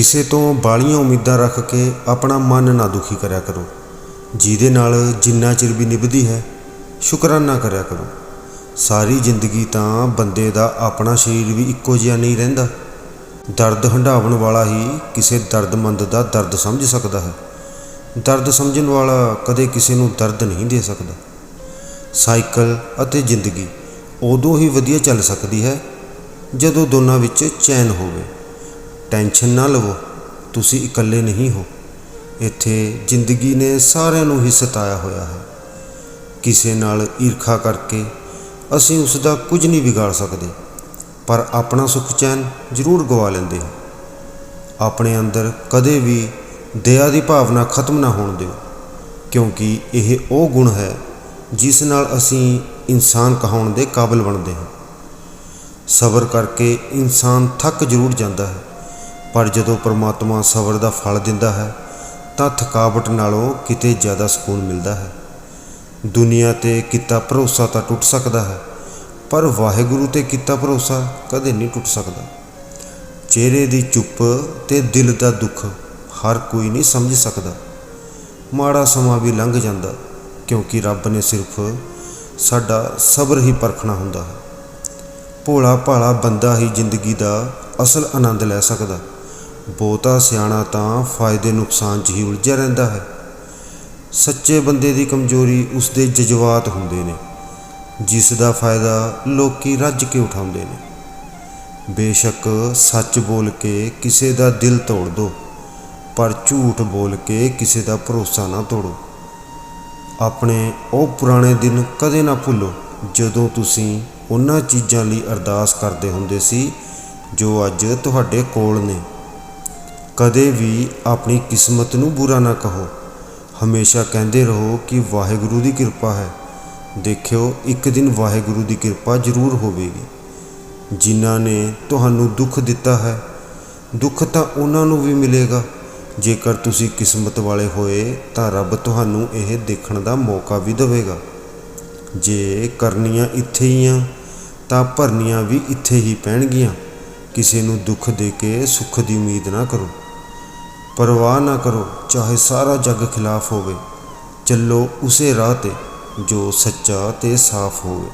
ਕਿਸੇ ਤੋਂ ਬਾਲੀਆਂ ਉਮੀਦਾਂ ਰੱਖ ਕੇ ਆਪਣਾ ਮਨ ਨਾ ਦੁਖੀ ਕਰਿਆ ਕਰੋ। ਜਿਹਦੇ ਨਾਲ ਜਿੰਨਾ ਚਿਰ ਵੀ ਨਿਭਦੀ ਹੈ, ਸ਼ੁਕਰਾਨਾ ਕਰਿਆ ਕਰੋ। ਸਾਰੀ ਜ਼ਿੰਦਗੀ ਤਾਂ ਬੰਦੇ ਦਾ ਆਪਣਾ ਸਰੀਰ ਵੀ ਇੱਕੋ ਜਿਹਾ ਨਹੀਂ ਰਹਿੰਦਾ। ਦਰਦ ਹੰਢਾਵਣ ਵਾਲਾ ਹੀ ਕਿਸੇ ਦਰਦਮੰਦ ਦਾ ਦਰਦ ਸਮਝ ਸਕਦਾ ਹੈ। ਦਰਦ ਸਮਝਣ ਵਾਲਾ ਕਦੇ ਕਿਸੇ ਨੂੰ ਦਰਦ ਨਹੀਂ ਦੇ ਸਕਦਾ। ਸਾਈਕਲ ਅਤੇ ਜ਼ਿੰਦਗੀ ਉਦੋਂ ਹੀ ਵਧੀਆ ਚੱਲ ਸਕਦੀ ਹੈ, ਜਦੋਂ ਦੋਨਾਂ ਵਿੱਚ ਚੈਨ ਹੋਵੇ। ਟੈਨਸ਼ਨ ਨਾ ਲਵੋ, ਤੁਸੀਂ ਇਕੱਲੇ ਨਹੀਂ ਹੋ। ਇੱਥੇ ਜ਼ਿੰਦਗੀ ਨੇ ਸਾਰਿਆਂ ਨੂੰ ਹੀ ਸਤਾਇਆ ਹੋਇਆ ਹੈ। ਕਿਸੇ ਨਾਲ ਈਰਖਾ ਕਰਕੇ ਅਸੀਂ ਉਸ ਦਾ ਕੁਝ ਨਹੀਂ ਵਿਗਾੜ ਸਕਦੇ, ਪਰ ਆਪਣਾ ਸੁੱਖ ਚੈਨ ਜ਼ਰੂਰ ਗਵਾ ਲੈਂਦੇ ਹਾਂ। ਆਪਣੇ ਅੰਦਰ ਕਦੇ ਵੀ ਦਇਆ ਦੀ ਭਾਵਨਾ ਖਤਮ ਨਾ ਹੋਣ ਦਿਓ, ਕਿਉਂਕਿ ਇਹ ਉਹ ਗੁਣ ਹੈ ਜਿਸ ਨਾਲ ਅਸੀਂ ਇਨਸਾਨ ਕਹਾਉਣ ਦੇ ਕਾਬਿਲ ਬਣਦੇ ਹਾਂ। ਸਬਰ ਕਰਕੇ ਇਨਸਾਨ ਥੱਕ ਜ਼ਰੂਰ ਜਾਂਦਾ ਹੈ। ਪਰ ਜਦੋਂ ਪਰਮਾਤਮਾ ਸਬਰ ਦਾ ਫਲ ਦਿੰਦਾ ਹੈ, ਤਾਂ ਥਕਾਵਟ ਨਾਲੋਂ ਕਿਤੇ ਜ਼ਿਆਦਾ ਸਕੂਨ ਮਿਲਦਾ ਹੈ। ਦੁਨੀਆ ਤੇ ਕੀਤਾ ਭਰੋਸਾ ਤਾਂ ਟੁੱਟ ਸਕਦਾ ਹੈ, ਪਰ ਵਾਹਿਗੁਰੂ ਤੇ ਕੀਤਾ ਭਰੋਸਾ ਕਦੇ ਨਹੀਂ ਟੁੱਟ ਸਕਦਾ। ਚਿਹਰੇ ਦੀ ਚੁੱਪ ਤੇ ਦਿਲ ਦਾ ਦੁੱਖ ਹਰ ਕੋਈ ਨਹੀਂ ਸਮਝ ਸਕਦਾ। ਮਾੜਾ ਸਮਾਂ ਵੀ ਲੰਘ ਜਾਂਦਾ, ਕਿਉਂਕਿ ਰੱਬ ਨੇ ਸਿਰਫ ਸਾਡਾ ਸਬਰ ਹੀ ਪਰਖਣਾ ਹੁੰਦਾ ਹੈ। ਭੋਲਾ ਭਾਲਾ ਬੰਦਾ ਹੀ ਜ਼ਿੰਦਗੀ ਦਾ ਅਸਲ ਆਨੰਦ ਲੈ ਸਕਦਾ। ਬਹੁਤਾ ਸਿਆਣਾ ਤਾਂ ਫਾਇਦੇ ਨੁਕਸਾਨ 'ਚ ਹੀ ਉਲਝਿਆ ਰਹਿੰਦਾ ਹੈ। ਸੱਚੇ ਬੰਦੇ ਦੀ ਕਮਜ਼ੋਰੀ ਉਸਦੇ ਜਜ਼ਬਾਤ ਹੁੰਦੇ ਨੇ, ਜਿਸ ਦਾ ਫਾਇਦਾ ਲੋਕੀ ਰੱਜ ਕੇ ਉਠਾਉਂਦੇ ਨੇ। ਬੇਸ਼ੱਕ ਸੱਚ ਬੋਲ ਕੇ ਕਿਸੇ ਦਾ ਦਿਲ ਤੋੜ ਦੋ, ਪਰ ਝੂਠ ਬੋਲ ਕੇ ਕਿਸੇ ਦਾ ਭਰੋਸਾ ਨਾ ਤੋੜੋ। ਆਪਣੇ ਉਹ ਪੁਰਾਣੇ ਦਿਨ ਕਦੇ ਨਾ ਭੁੱਲੋ, ਜਦੋਂ ਤੁਸੀਂ ਉਹਨਾਂ ਚੀਜ਼ਾਂ ਲਈ ਅਰਦਾਸ ਕਰਦੇ ਹੁੰਦੇ ਸੀ, ਜੋ ਅੱਜ ਤੁਹਾਡੇ ਕੋਲ ਨੇ। ਕਦੇ ਵੀ ਆਪਣੀ ਕਿਸਮਤ ਨੂੰ ਬੁਰਾ ਨਾ ਕਹੋ। ਹਮੇਸ਼ਾ ਕਹਿੰਦੇ ਰਹੋ ਕਿ ਵਾਹਿਗੁਰੂ ਦੀ ਕਿਰਪਾ ਹੈ। ਦੇਖਿਓ, ਇੱਕ ਦਿਨ ਵਾਹਿਗੁਰੂ ਦੀ ਕਿਰਪਾ ਜ਼ਰੂਰ ਹੋਵੇਗੀ। ਜਿਨ੍ਹਾਂ ਨੇ ਤੁਹਾਨੂੰ ਦੁੱਖ ਦਿੱਤਾ ਹੈ, ਦੁੱਖ ਤਾਂ ਉਹਨਾਂ ਨੂੰ ਵੀ ਮਿਲੇਗਾ। ਜੇਕਰ ਤੁਸੀਂ ਕਿਸਮਤ ਵਾਲੇ ਹੋਏ, ਤਾਂ ਰੱਬ ਤੁਹਾਨੂੰ ਇਹ ਦੇਖਣ ਦਾ ਮੌਕਾ ਵੀ ਦੇਵੇਗਾ। ਜੇ ਕਰਨੀਆਂ ਇੱਥੇ ਹੀ ਆ, ਤਾਂ ਭਰਨੀਆਂ ਵੀ ਇੱਥੇ ਹੀ ਪੈਣਗੀਆਂ। ਕਿਸੇ ਨੂੰ ਦੁੱਖ ਦੇ ਕੇ ਸੁੱਖ ਦੀ ਉਮੀਦ ਨਾ ਕਰੋ। ਪਰਵਾਹ ਨਾ ਕਰੋ, ਚਾਹੇ ਸਾਰਾ ਜੱਗ ਖਿਲਾਫ ਹੋਵੇ। ਚੱਲੋ ਉਸੇ ਰਾਹ ਤੇ, ਜੋ ਸੱਚਾ ਤੇ ਸਾਫ਼ ਹੋਵੇ।